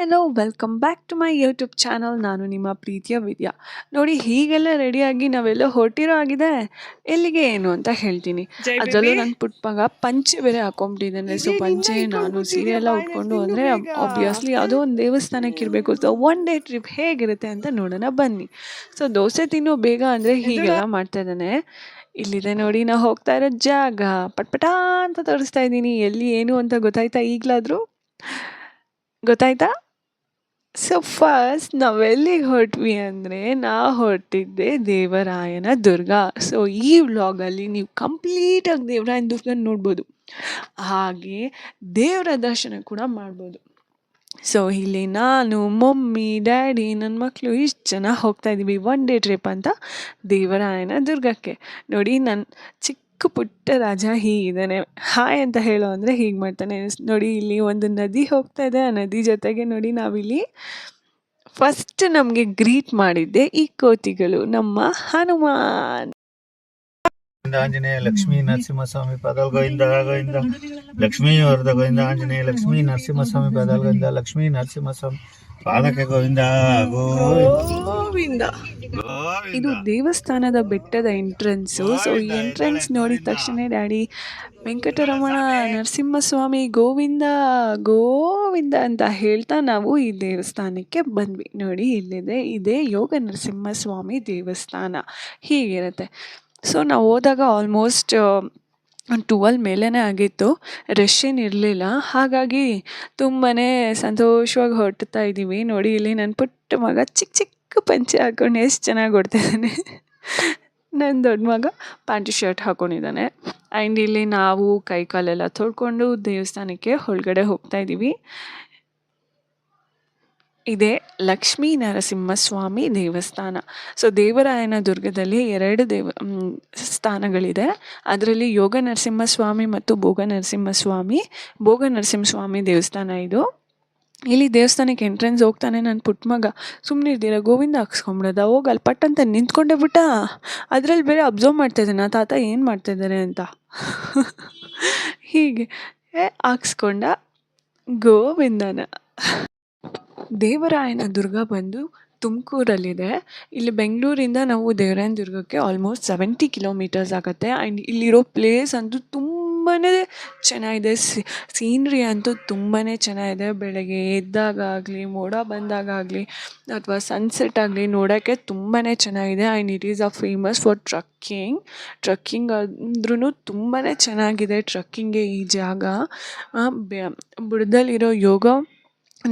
Hello welcome back to my YouTube channel ನಾನು ನಿಮ್ಮ ಪ್ರೀತಿಯ ವಿದ್ಯಾ. ನೋಡಿ ಹೀಗೆಲ್ಲ ರೆಡಿಯಾಗಿ ನಾವೆಲ್ಲ ಹೊರಟಿರೋ ಆಗಿದೆ ಎಲ್ಲಿಗೆ ಏನು ಅಂತ ಹೇಳ್ತೀನಿ. ಅದರಲ್ಲೂ ನನ್ನ ಪುಟ್ಟ ಮಗ ಪಂಚೆ ಬೇರೆ ಹಾಕೊಂಬಿಟ್ಟಿದ್ದಾನೆ. ಸೊ ಪಂಚೆ ನಾನು ಸೀರೆ ಎಲ್ಲ ಉಟ್ಕೊಂಡು ಅಂದರೆ ಆಬ್ವಿಯಸ್ಲಿ ಯಾವುದೋ ಒಂದು ದೇವಸ್ಥಾನಕ್ಕೆ ಇರಬೇಕು. ಸೊ ಒನ್ ಡೇ ಟ್ರಿಪ್ ಹೇಗಿರುತ್ತೆ ಅಂತ ನೋಡೋಣ ಬನ್ನಿ. ಸೊ ದೋಸೆ ತಿನ್ನೋ ಬೇಗ ಅಂದರೆ ಹೀಗೆಲ್ಲ ಮಾಡ್ತಾ ಇದ್ದಾನೆ. ಇಲ್ಲಿದೆ ನೋಡಿ ನಾವು ಹೋಗ್ತಾ ಇರೋ ಜಾಗ. ಪಟ್ಪಟ ಅಂತ ತೋರಿಸ್ತಾ ಇದ್ದೀನಿ. ಎಲ್ಲಿ ಏನು ಅಂತ ಗೊತ್ತಾಯ್ತಾ ಈಗಲಾದರೂ? ಗೊತ್ತಾಯ್ತಾ? ಸೊ ಫಸ್ಟ್ ನಾವೆಲ್ಲಿಗೆ ಹೊರಟ್ವಿ ಅಂದರೆ, ನಾ ಹೊರಟಿದ್ದೆ ದೇವರಾಯನ ದುರ್ಗ. ಸೊ ಈ ವ್ಲಾಗಲ್ಲಿ ನೀವು ಕಂಪ್ಲೀಟಾಗಿ ದೇವರಾಯನ ದುರ್ಗ ನೋಡ್ಬೋದು. ಹಾಗೆ ದೇವರ ದರ್ಶನ ಕೂಡ ಮಾಡ್ಬೋದು. ಸೊ ಇಲ್ಲಿ ನಾನು, ಮಮ್ಮಿ, ಡ್ಯಾಡಿ ನನ್ನ ಮಕ್ಕಳು ಇಷ್ಟು ಜನ ಹೋಗ್ತಾ ಇದ್ದೀವಿ ಒನ್ ಡೇ ಟ್ರಿಪ್ ಅಂತ ದೇವರಾಯನ ದುರ್ಗಕ್ಕೆ. ನೋಡಿ ನನ್ನ ಚಿಕ್ಕ ಪುಟ್ಟ ರಾಜ ಹೀಗಿದ್ದಾನೆ. ಹಾಯ್ ಅಂತ ಹೇಳೋ ಅಂದರೆ ಹೀಗೆ ಮಾಡ್ತಾನೆ. ನೋಡಿ, ಇಲ್ಲಿ ಒಂದು ನದಿ ಹೋಗ್ತಾ ಇದೆ. ಆ ನದಿ ಜೊತೆಗೆ ನೋಡಿ, ನಾವಿಲ್ಲಿ ಫಸ್ಟ್ ನಮಗೆ ಗ್ರೀಟ್ ಮಾಡಿದ್ದೆ ಈ ಕೋತಿಗಳು, ನಮ್ಮ ಹನುಮಾನ್. ಆಂಜನೇಯ ಲಕ್ಷ್ಮೀ ನರಸಿಂಹಸ್ವಾಮಿ ಪದಲ್ ಗೋವಿಂದ ಗೋವಿಂದ ಲಕ್ಷ್ಮೀ ವರದ ಗೋವಿಂದ ಆಂಜನೇಯ ಲಕ್ಷ್ಮೀ ನರಸಿಂಹಸ್ವಾಮಿ ಪದಲ್ ಗೋವಿಂದ ಲಕ್ಷ್ಮೀ ನರಸಿಂಹಸ್ವಾಮಿ. ಪಾದಕ್ಕೆ ಗೋವಿಂದ. ಗೋವಿಂದ. ಇದು ದೇವಸ್ಥಾನದ ಬೆಟ್ಟದ ಎಂಟ್ರೆನ್ಸು ಸೊ ಈ ಎಂಟ್ರೆನ್ಸ್ ನೋಡಿದ ತಕ್ಷಣ ಡ್ಯಾಡಿ ವೆಂಕಟರಮಣ ನರಸಿಂಹಸ್ವಾಮಿ ಗೋವಿಂದ ಗೋವಿಂದ ಅಂತ ಹೇಳ್ತಾ ನಾವು ಈ ದೇವಸ್ಥಾನಕ್ಕೆ ಬಂದ್ವಿ. ನೋಡಿ ಇಲ್ಲಿದೆ ಇದೇ ಯೋಗ ನರಸಿಂಹಸ್ವಾಮಿ ದೇವಸ್ಥಾನ. ಹೀಗಿರುತ್ತೆ. ಸೊ ನಾವು ಹೋದಾಗ ಆಲ್ಮೋಸ್ಟ್ ಟುವೆಲ್ ಮೇಲೇ ಆಗಿತ್ತು ರಶ್ ಏನು ಇರಲಿಲ್ಲ. ಹಾಗಾಗಿ ತುಂಬಾ ಸಂತೋಷವಾಗಿ ಹೊರಡ್ತಾ ಇದ್ದೀವಿ. ನೋಡಿ, ಇಲ್ಲಿ ನನ್ನ ಪುಟ್ಟ ಮಗ ಚಿಕ್ಕ ಚಿಕ್ಕ ಪಂಚೆ ಹಾಕ್ಕೊಂಡು ಎಷ್ಟು ಚೆನ್ನಾಗಿ ಓಡ್ತಿದ್ದಾನೆ ನನ್ನ ದೊಡ್ಡ ಮಗ ಪ್ಯಾಂಟ್ ಶರ್ಟ್ ಹಾಕ್ಕೊಂಡಿದ್ದಾನೆ ಆ್ಯಂಡ್ ಇಲ್ಲಿ ನಾವು ಕೈ ಕಾಲೆಲ್ಲ ತೊಳ್ಕೊಂಡು ದೇವಸ್ಥಾನಕ್ಕೆ ಒಳಗಡೆ ಹೋಗ್ತಾ ಇದ್ದೀವಿ. ಇದೇ ಲಕ್ಷ್ಮೀ ನರಸಿಂಹಸ್ವಾಮಿ ದೇವಸ್ಥಾನ. ಸೊ ದೇವರಾಯನ ದುರ್ಗದಲ್ಲಿ ಎರಡು ದೇವ ಸ್ಥಾನಗಳಿದೆ. ಅದರಲ್ಲಿ ಯೋಗ ನರಸಿಂಹಸ್ವಾಮಿ ಮತ್ತು ಭೋಗ ನರಸಿಂಹಸ್ವಾಮಿ ಭೋಗ ನರಸಿಂಹಸ್ವಾಮಿ ದೇವಸ್ಥಾನ ಇದು. ಇಲ್ಲಿ ದೇವಸ್ಥಾನಕ್ಕೆ ಎಂಟ್ರೆನ್ಸ್ ಹೋಗ್ತಾನೆ ನನ್ನ ಪುಟ್ಟ ಮಗ ಸುಮ್ಮನೆ ಇದ್ದೀರಾ ಗೋವಿಂದ ಹಾಕ್ಸ್ಕೊಂಬಿಡೋದ? ಹೋಗಿ ಅಲ್ಲಿ ಪಟ್ ಅಂತ ನಿಂತ್ಕೊಂಡೇ ಬಿಟ್ಟ? ಅದರಲ್ಲಿ ಬೇರೆ ಅಬ್ಸರ್ವ್ ಮಾಡ್ತಾ ಆ ತಾತ ಏನು ಮಾಡ್ತಾ ಇದ್ದಾರೆ ಅಂತ? ಹೀಗೆ. ಹಾಕ್ಸ್ಕೊಂಡ ಗೋವಿಂದನ. ದೇವರಾಯನ ದುರ್ಗ ಬಂದು ತುಮಕೂರಲ್ಲಿದೆ. ಇಲ್ಲಿ ಬೆಂಗಳೂರಿಂದ ನಾವು ದೇವರಾಯನ ದುರ್ಗಕ್ಕೆ ಆಲ್ಮೋಸ್ಟ್ ಸೆವೆಂಟಿ ಕಿಲೋಮೀಟರ್ಸ್ ಆಗುತ್ತೆ. ಆ್ಯಂಡ್ ಇಲ್ಲಿರೋ ಪ್ಲೇಸ್ ಅಂತೂ ತುಂಬಾ ಚೆನ್ನಾಗಿದೆ. ಸೀನ್ರಿ ಅಂತೂ ತುಂಬಾ ಚೆನ್ನಾಗಿದೆ. ಬೆಳಗ್ಗೆ ಎದ್ದಾಗಲಿ ಮೋಡ ಬಂದಾಗ ಆಗಲಿ, ಅಥವಾ ಸನ್ಸೆಟ್ ಆಗಲಿ ನೋಡೋಕ್ಕೆ ತುಂಬಾ ಚೆನ್ನಾಗಿದೆ. And it is a famous for trekking trekking ಅಂದ್ರೂ ತುಂಬಾ ಚೆನ್ನಾಗಿದೆ. ಟ್ರಕ್ಕಿಂಗ್ಗೆ ಈ ಜಾಗ. ಬುಡದಲ್ಲಿರೋ ಯೋಗ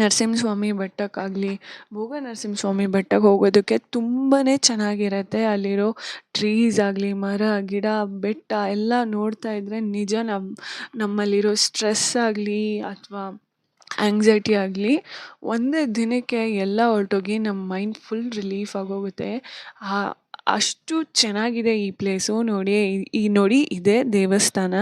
ನರಸಿಂಹಸ್ವಾಮಿ ಬೆಟ್ಟಕ್ಕಾಗಲಿ, ಭೋಗ ನರಸಿಂಹಸ್ವಾಮಿ ಬೆಟ್ಟಕ್ಕೆ ಹೋಗೋದಕ್ಕೆ ತುಂಬಾ ಚೆನ್ನಾಗಿರತ್ತೆ. ಅಲ್ಲಿರೋ ಟ್ರೀಸ್ ಆಗಲಿ, ಮರ, ಗಿಡ, ಬೆಟ್ಟ ಎಲ್ಲ ನೋಡ್ತಾ ಇದ್ದರೆ ನಿಜ ನಮ್ಮ ನಮ್ಮಲ್ಲಿರೋ ಸ್ಟ್ರೆಸ್ ಆಗಲಿ ಅಥವಾ ಆ್ಯಂಗ್ಸೈಟಿ ಆಗಲಿ ಒಂದೇ ದಿನಕ್ಕೆ ಎಲ್ಲ ಹೊರಟೋಗಿ ನಮ್ಮ ಮೈಂಡ್ ಫುಲ್ ರಿಲೀಫ್ ಆಗೋಗುತ್ತೆ. ಅಷ್ಟು ಚೆನ್ನಾಗಿದೆ ಈ ಪ್ಲೇಸು ನೋಡಿ ಈ ನೋಡಿ ಇದೇ ದೇವಸ್ಥಾನ.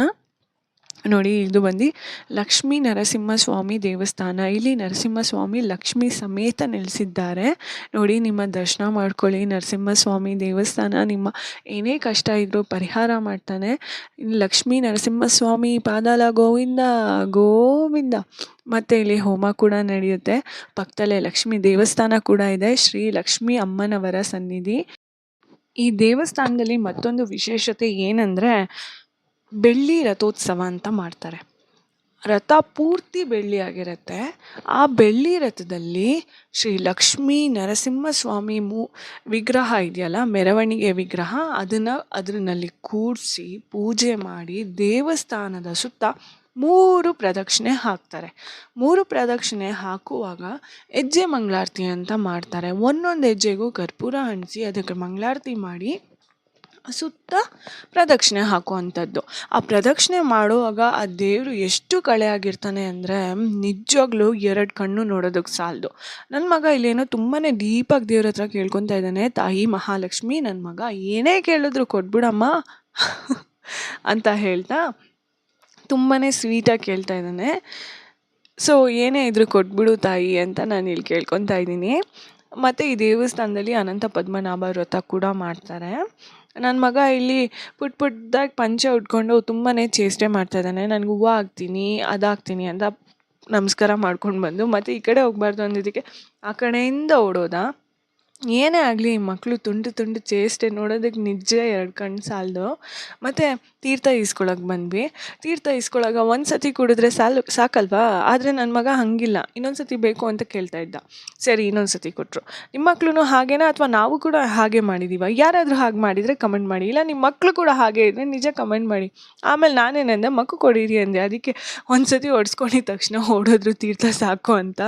ನೋಡಿ ಇದು ಬಂದು ಲಕ್ಷ್ಮೀ ನರಸಿಂಹಸ್ವಾಮಿ ದೇವಸ್ಥಾನ. ಇಲ್ಲಿ ನರಸಿಂಹಸ್ವಾಮಿ ಲಕ್ಷ್ಮಿ ಸಮೇತ ನೆಲೆಸಿದ್ದಾರೆ. ನೋಡಿ ನಿಮ್ಮ ದರ್ಶನ ಮಾಡ್ಕೊಳ್ಳಿ. ನರಸಿಂಹಸ್ವಾಮಿ ದೇವಸ್ಥಾನ ನಿಮ್ಮ ಏನೇ ಕಷ್ಟ ಇದ್ದರೂ ಪರಿಹಾರ ಮಾಡ್ತಾನೆ. ಲಕ್ಷ್ಮೀ ನರಸಿಂಹಸ್ವಾಮಿ ಪಾದಾಲ ಗೋವಿಂದ ಗೋವಿಂದ. ಮತ್ತು ಇಲ್ಲಿ ಹೋಮ ಕೂಡ ನಡೆಯುತ್ತೆ. ಪಕ್ಕದಲ್ಲೇ ಲಕ್ಷ್ಮೀ ದೇವಸ್ಥಾನ ಕೂಡ ಇದೆ. ಶ್ರೀ ಲಕ್ಷ್ಮೀ ಅಮ್ಮನವರ ಸನ್ನಿಧಿ. ಈ ದೇವಸ್ಥಾನದಲ್ಲಿ ಮತ್ತೊಂದು ವಿಶೇಷತೆ ಏನಂದರೆ ಬೆಳ್ಳಿ ರಥೋತ್ಸವ ಅಂತ ಮಾಡ್ತಾರೆ. ರಥ ಪೂರ್ತಿ ಬೆಳ್ಳಿ ಆಗಿರುತ್ತೆ. ಆ ಬೆಳ್ಳಿ ರಥದಲ್ಲಿ ಶ್ರೀ ಲಕ್ಷ್ಮೀ ನರಸಿಂಹಸ್ವಾಮಿ ಮೂ, ವಿಗ್ರಹ ಇದೆಯಲ್ಲ, ಮೆರವಣಿಗೆ ವಿಗ್ರಹ, ಅದನ್ನು ಅದರಲ್ಲಿ ಕೂರಿಸಿ ಪೂಜೆ ಮಾಡಿ ದೇವಸ್ಥಾನದ ಸುತ್ತ ಮೂರು ಪ್ರದಕ್ಷಿಣೆ ಹಾಕ್ತಾರೆ. ಮೂರು ಪ್ರದಕ್ಷಿಣೆ ಹಾಕುವಾಗ ಹೆಜ್ಜೆ ಮಂಗಳಾರತಿ ಅಂತ ಮಾಡ್ತಾರೆ. ಒಂದೊಂದು ಹೆಜ್ಜೆಗೂ ಕರ್ಪೂರ ಹಣಿಸಿ ಅದಕ್ಕೆ ಮಂಗಳಾರತಿ ಮಾಡಿ ಸುತ್ತ ಪ್ರದಕ್ಷಿಣೆ ಹಾಕುವಂಥದ್ದು. ಆ ಪ್ರದಕ್ಷಿಣೆ ಮಾಡುವಾಗ ಆ ದೇವರು ಎಷ್ಟು ಕಳೆ ಆಗಿರ್ತಾನೆ ಅಂದರೆ ನಿಜವಾಗ್ಲೂ ಎರಡು ಕಣ್ಣು ನೋಡೋದಕ್ಕೆ ಸಾಲದು. ನನ್ನ ಮಗ ಇಲ್ಲೇನೋ ತುಂಬಾ ಡೀಪಾಗಿ ದೇವ್ರ ಹತ್ರ ಕೇಳ್ಕೊತಾ ಇದ್ದಾನೆ. ತಾಯಿ ಮಹಾಲಕ್ಷ್ಮಿ ನನ್ನ ಮಗ ಏನೇ ಕೇಳಿದ್ರು ಕೊಟ್ಬಿಡಮ್ಮ ಅಂತ ಹೇಳ್ತಾ ತುಂಬಾ ಸ್ವೀಟಾಗಿ ಕೇಳ್ತಾ ಇದ್ದಾನೆ. ಸೊ ಏನೇ ಇದ್ರು ಕೊಟ್ಬಿಡು ತಾಯಿ ಅಂತ ನಾನು ಇಲ್ಲಿ ಕೇಳ್ಕೊತಾ ಇದ್ದೀನಿ. ಮತ್ತು ಈ ದೇವಸ್ಥಾನದಲ್ಲಿ ಅನಂತ ಪದ್ಮನಾಭ ವ್ರತ ಕೂಡ ಮಾಡ್ತಾರೆ. ನನ್ನ ಮಗ ಇಲ್ಲಿ ಪುಟ್ಟ ಪುಟ್ದಾಗಿ ಪಂಚೆ ಉಟ್ಕೊಂಡು ತುಂಬಾ ಚೇಷ್ಟೆ ಮಾಡ್ತಾ ಇದ್ದಾನೆ. ನನಗೆ ಹೂವು ಹಾಕ್ತೀನಿ, ಅದು ಹಾಕ್ತೀನಿ ಅಂತ ನಮಸ್ಕಾರ ಮಾಡ್ಕೊಂಡು ಬಂದು ಮತ್ತು ಈ ಕಡೆ ಹೋಗ್ಬಾರ್ದು ಅಂದಿದ್ದಕ್ಕೆ ಆ ಕಡೆಯಿಂದ ಓಡೋದ. ಏನೇ ಆಗಲಿ ಮಕ್ಕಳು ತುಂಡು ತುಂಡು ಚೇಷ್ಟೆ ನೋಡೋದಕ್ಕೆ ನಿಜ ಎರಡು ಕಣ್ಣು ಸಾಲದು. ಮತ್ತು ತೀರ್ಥ ಈಸ್ಕೊಳಕ್ಕೆ ಬಂದ್ವಿ. ತೀರ್ಥ ಈಸ್ಕೊಳಾಗ ಒಂದು ಸತಿ ಕುಡಿದ್ರೆ ಸಾಲು ಸಾಕಲ್ವಾ? ಆದರೆ ನನ್ನ ಮಗ ಹಾಗಿಲ್ಲ. ಇನ್ನೊಂದು ಸತಿ ಬೇಕು ಅಂತ ಕೇಳ್ತಾ ಇದ್ದ. ಸರಿ ಇನ್ನೊಂದು ಸತಿ ಕೊಟ್ಟರು ನಿಮ್ಮ ಮಕ್ಕಳು ಹಾಗೇನಾ? ಅಥವಾ ನಾವು ಕೂಡ ಹಾಗೆ ಮಾಡಿದ್ದೀವ ಯಾರಾದರೂ ಹಾಗೆ ಮಾಡಿದರೆ ಕಮೆಂಟ್ ಮಾಡಿ. ಇಲ್ಲ ನಿಮ್ಮ ಮಕ್ಕಳು ಕೂಡ ಹಾಗೆ ಇದ್ದರೆ ನಿಜ ಕಮೆಂಟ್ ಮಾಡಿ. ಆಮೇಲೆ ನಾನೇನಂದೆ ಮಕ್ಕು ಕೊಡಿರಿ ಅಂದೆ. ಅದಕ್ಕೆ ಒಂದು ಸತಿ ಹೊಡ್ಸ್ಕೊಂಡಿದ ತಕ್ಷಣ ಓಡೋದ್ರು ತೀರ್ಥ ಸಾಕು ಅಂತ.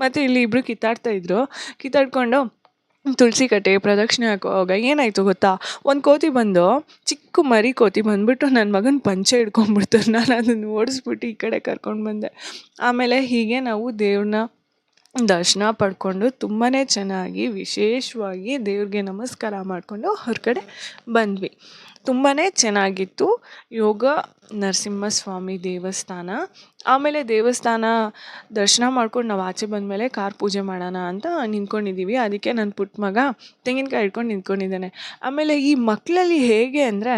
ಮತ್ತು ಇಲ್ಲಿ ಇಬ್ಬರು ಕಿತ್ತಾಡ್ತಾ ಇದ್ರು. ಕಿತ್ತಾಡ್ಕೊಂಡು ತುಳಸಿ ಕಟ್ಟೆ, ಪ್ರದಕ್ಷಿಣೆ ಹಾಕುವಾಗ ಏನಾಯಿತು ಗೊತ್ತಾ? ಒಂದು ಕೋತಿ ಬಂದು, ಚಿಕ್ಕ ಮರಿ ಕೋತಿ ಬಂದ್ಬಿಟ್ಟು ನನ್ನ ಮಗನ ಪಂಚೆ ಹಿಡ್ಕೊಂಡ್ಬಿಡ್ತು ನಾನು ಅದನ್ನು ಓಡಿಸ್ಬಿಟ್ಟು ಈ ಕಡೆ ಕರ್ಕೊಂಡು ಬಂದೆ. ಆಮೇಲೆ ಹೀಗೆ ನಾವು ದೇವ್ರನ್ನ ದರ್ಶನ ಪಡ್ಕೊಂಡು ತುಂಬಾ ಚೆನ್ನಾಗಿ ವಿಶೇಷವಾಗಿ ದೇವ್ರಿಗೆ ನಮಸ್ಕಾರ ಮಾಡಿಕೊಂಡು ಹೊರಗಡೆ ಬಂದ್ವಿ. ತುಂಬಾ ಚೆನ್ನಾಗಿತ್ತು. ಯೋಗ ನರಸಿಂಹಸ್ವಾಮಿ ದೇವಸ್ಥಾನ. ಆಮೇಲೆ ದೇವಸ್ಥಾನ ದರ್ಶನ ಮಾಡ್ಕೊಂಡು ನಾವು ಆಚೆ ಬಂದಮೇಲೆ ಕಾರ್ ಪೂಜೆ ಮಾಡೋಣ ಅಂತ ನಿಂತ್ಕೊಂಡಿದ್ದೀವಿ ಅದಕ್ಕೆ ನನ್ನ ಪುಟ್ಟ ಮಗ ತೆಂಗಿನಕಾಯಿ ಹಿಡ್ಕೊಂಡು ನಿಂತ್ಕೊಂಡಿದ್ದಾನೆ. ಆಮೇಲೆ ಈ ಮಕ್ಕಳಲ್ಲಿ ಹೇಗೆ ಅಂದರೆ,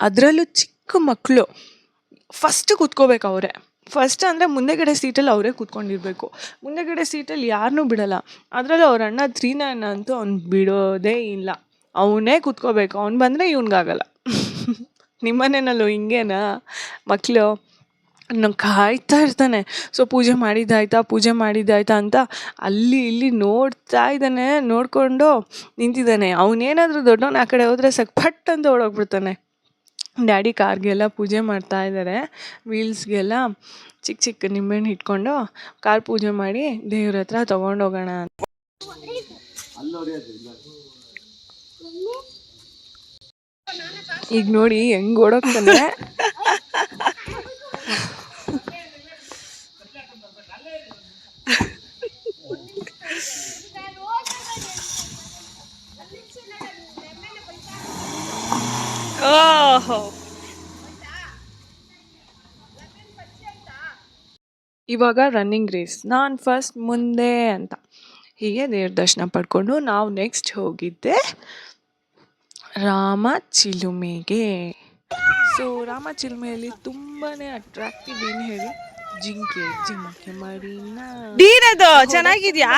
ಅದರಲ್ಲೂ ಚಿಕ್ಕ ಮಕ್ಕಳು ಫಸ್ಟ್ ಕೂತ್ಕೋಬೇಕು ಅವರೇ. ಫಸ್ಟ್ ಅಂದರೆ ಮುಂದೆಗಡೆ ಸೀಟಲ್ಲಿ ಅವರೇ ಕೂತ್ಕೊಂಡಿರಬೇಕು. ಮುಂದೆಗಡೆ ಸೀಟಲ್ಲಿ ಯಾರನ್ನೂ ಬಿಡಲ್ಲ. ಅದರಲ್ಲೂ ಅವ್ರ ಅಣ್ಣ ತ್ರೀ ನೈನ್ ಅಂತೂ ಅವ್ನು ಬಿಡೋದೇ ಇಲ್ಲ. ಅವನೇ ಕೂತ್ಕೋಬೇಕು. ಅವ್ನು ಬಂದರೆ ಇವ್ನಿಗಾಗಲ್ಲ. ನಿಮ್ಮನೇನಲ್ಲೂ ಹಿಂಗೇನಾ? ಮಕ್ಕಳು ನಂಗೆ ಕಾಯ್ತಾ ಇರ್ತಾನೆ. ಸೊ ಪೂಜೆ ಮಾಡಿದ್ದಾಯ್ತಾ? ಪೂಜೆ ಮಾಡಿದ್ದಾಯ್ತಾ ಅಂತ ಅಲ್ಲಿ ಇಲ್ಲಿ ನೋಡ್ತಾ ಇದ್ದಾನೆ, ನೋಡಿಕೊಂಡು ನಿಂತಿದ್ದಾನೆ. ಅವನೇನಾದರೂ ದೊಡ್ಡವನು ಆ ಕಡೆ ಹೋದರೆ ಸಾಕು ಪಟ್ ಅಂತ ಓಡೋಗ್ಬಿಡ್ತಾನೆ. ಡ್ಯಾಡಿ ಕಾರ್ಗೆಲ್ಲ ಪೂಜೆ ಮಾಡ್ತಾ ಇದ್ದಾರೆ ವೀಲ್ಸ್ಗೆಲ್ಲ ಚಿಕ್ಕ ಚಿಕ್ಕ ನಿಂಬೆಹಣ್ಣು ಇಟ್ಕೊಂಡು ಕಾರ್ ಪೂಜೆ ಮಾಡಿ ದೇವ್ರ ಹತ್ರ ತೊಗೊಂಡೋಗೋಣ ಅಂತ. ಈಗ ನೋಡಿ ಹೆಂಗ್ ಓಡೋಗ್ತಾನೆ. ಇವಾಗ ರನ್ನಿಂಗ್ ರೇಸ್ ನಾನು ಫಸ್ಟ್ ಮುಂದೆ ಅಂತ. ಹೀಗೆ ದೇವ್ರ ದರ್ಶನ ಪಡ್ಕೊಂಡು ನಾವು ನೆಕ್ಸ್ಟ್ ಹೋಗಿದ್ದೆ ರಾಮ ಚಿಲುಮೆಗೆ. ಸೊ ರಾಮ ಚಿಲುಮೆಯಲ್ಲಿ ತುಂಬಾ ಅಟ್ರಾಕ್ಟಿವ್ ಏನು ಹೇಳಿ? ಜಿಂಕೆ ಜಿಂಕೆ ಮರಿನ. ಡೀರದು ಚೆನ್ನಾಗಿದ್ಯಾ?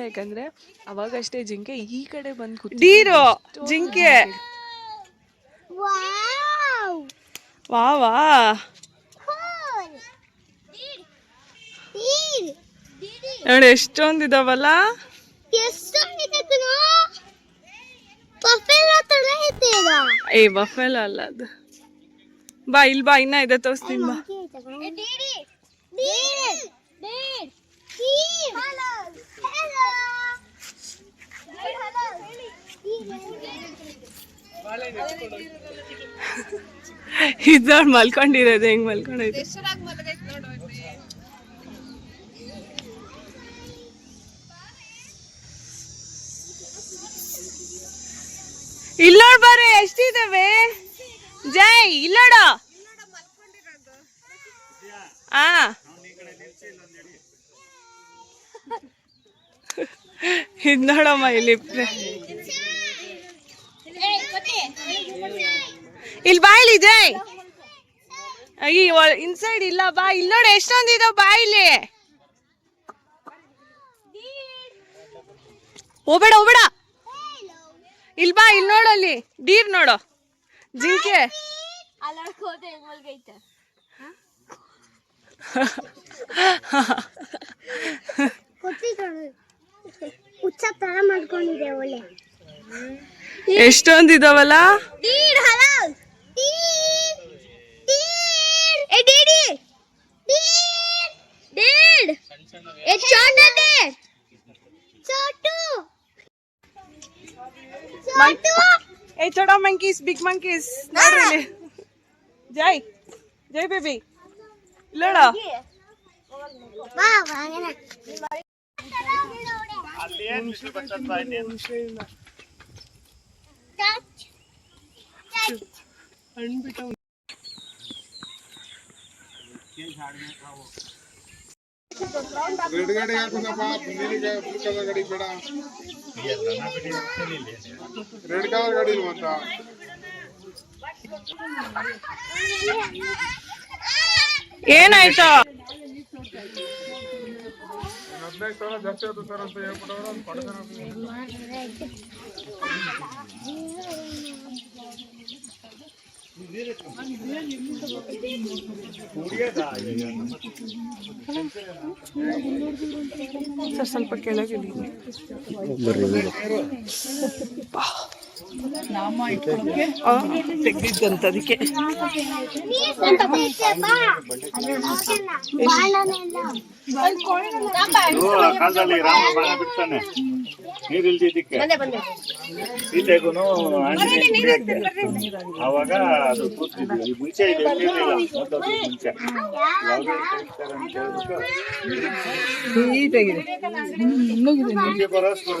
ಯಾಕಂದ್ರೆ ಅವಾಗಷ್ಟೇ ಜಿಂಕೆ ಈ ಕಡೆ ಬಂದು. ಡೀರು ಜಿಂಕೆ. ವಾ ವಾ ನೋಡಿ ಎಷ್ಟೊಂದಿದಾವಲ್ಲ ಏ ಬಫೆಲ್ ಅಲ್ಲ ಅದು ಬಾ ಇಲ್ಲಿ ಬಾ ಇನ್ನ ಇದೆ ತೋರಿಸ್ತೀನಿ ಬಾ ಇದ್ದವ್ರು ಮಲ್ಕೊಂಡಿರೋದು ಹೆಂಗ್ ಮಲ್ಕೊಂಡೈತೆ ಇಲ್ಲೋಡ್ ಬರ್ರಿ ಎಷ್ಟಿದಾವೆ ಜೈ ಇಲ್ಲೋಡ ಆ ಇದ್ ನೋಡಮ್ಮ ಇಲ್ಲಿ ಇಲ್ಲಿ ಬಾ ಇಲ್ಲಿ ಜೈ ಅಯ್ಯ ಇನ್ಸೈಡ್ ಇಲ್ಲ ಬಾ. ಇಲ್ಲಿ ನೋಡಿ ಎಷ್ಟೊಂದಿದಾವ ಬಾ ಇಲ್ಲಿ. ಹೋಗ್ಬೇಡ ಹೋಗ್ಬೇಡ. ಇಲ್ಲಿ ಬಾ ಇಲ್ಲಿ ನೋಡು ಅಲ್ಲಿ. ಡೀರ್ ನೋಡು. ಜಿಂಕೆ. ಎಷ್ಟೊಂದಿದಾವಲ್ಲ ಏ ಚೋಡ ಮಂಕೀಸ್ ಬಿಗ್ ಮಂಕೀಸ್ ನೋಡ್ರಿ ಇಲ್ಲಿ ಜೈ ಜೈ ಬೇಬಿ ಇಲ್ಲೋಡ ಬಾ ಹಾಗೇನ ಟಚ್ ರೆಡ್ ಗಾಡಿ ಹಾಕುದಪ್ಪ ನೀಲಿ ಗಾಡಿ ಬ್ಲೂ ಕಲರ್ ಗಾಡಿ ಬೇಡ ರೆಡ್ ಕಲರ್ ಗಾಡಿ ಇಲ್ವಂತ ಏನಾಯ್ತು ಹದಿನೈದು ಸಾವಿರ ಜಾಸ್ತಿ ಆಯ್ತು ಸರ್ ಅಂತ ಹೇಳ್ಬಿಟ್ಟವ್ರು ಅದು ಕೊಡ್ತಾನೆ ಸರ್ ಸ್ವಲ್ಪ ಕೆಳಗೆ ತೆಗ್ದಿದ್ದಂತ ಅದಕ್ಕೆ ಕಾಲದಲ್ಲಿ ರಾಮ ಬಾಣ ಬಿಡ್ತಾನೆ ನೀರಿಲ್ದಿದ್ದಕ್ಕೆ ಹಾಕ್ತಾರೆ. ಅವಾಗ ಅದು ಕೂತಿದ್ವಿ ಮುಂಚೆ ಇದು ಮುಂಚೆ ಬರುತ್ತೆ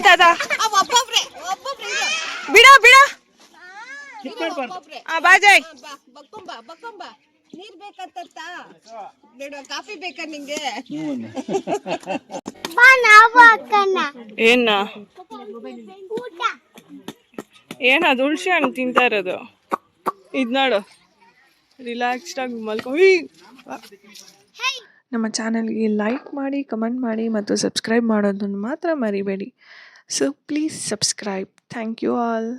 ತಾತ. ಬಿಡ ಬಿಡ. ಬಾ ಬಕ್ಕೊಂಬ ಬಕ್ಕೊಂಬ ನೀರ್ ಬೇಕಂತ ಬೇಡ ಕಾಫಿ ಬೇಕಾ ನಿಂಗೆ ಬಾ ಏನ ಏನದು ಹುಳ್ಸಿ ಹಣ್ಣು ತಿಂತಾ ಇರೋದು? ಇದ್ ನೋಡು. ರಿಲ್ಯಾಕ್ಸ್ಡ್ ಆಗಿ ಮಲ್ಕೊ ನಮ್ಮ ಚಾನಲ್ಗೆ ಲೈಕ್ ಮಾಡಿ ಕಮೆಂಟ್ ಮಾಡಿ ಮತ್ತು ಸಬ್ಸ್ಕ್ರೈಬ್ ಮಾಡೋದನ್ನು ಮಾತ್ರ ಮರಿಬೇಡಿ. So please subscribe thank you all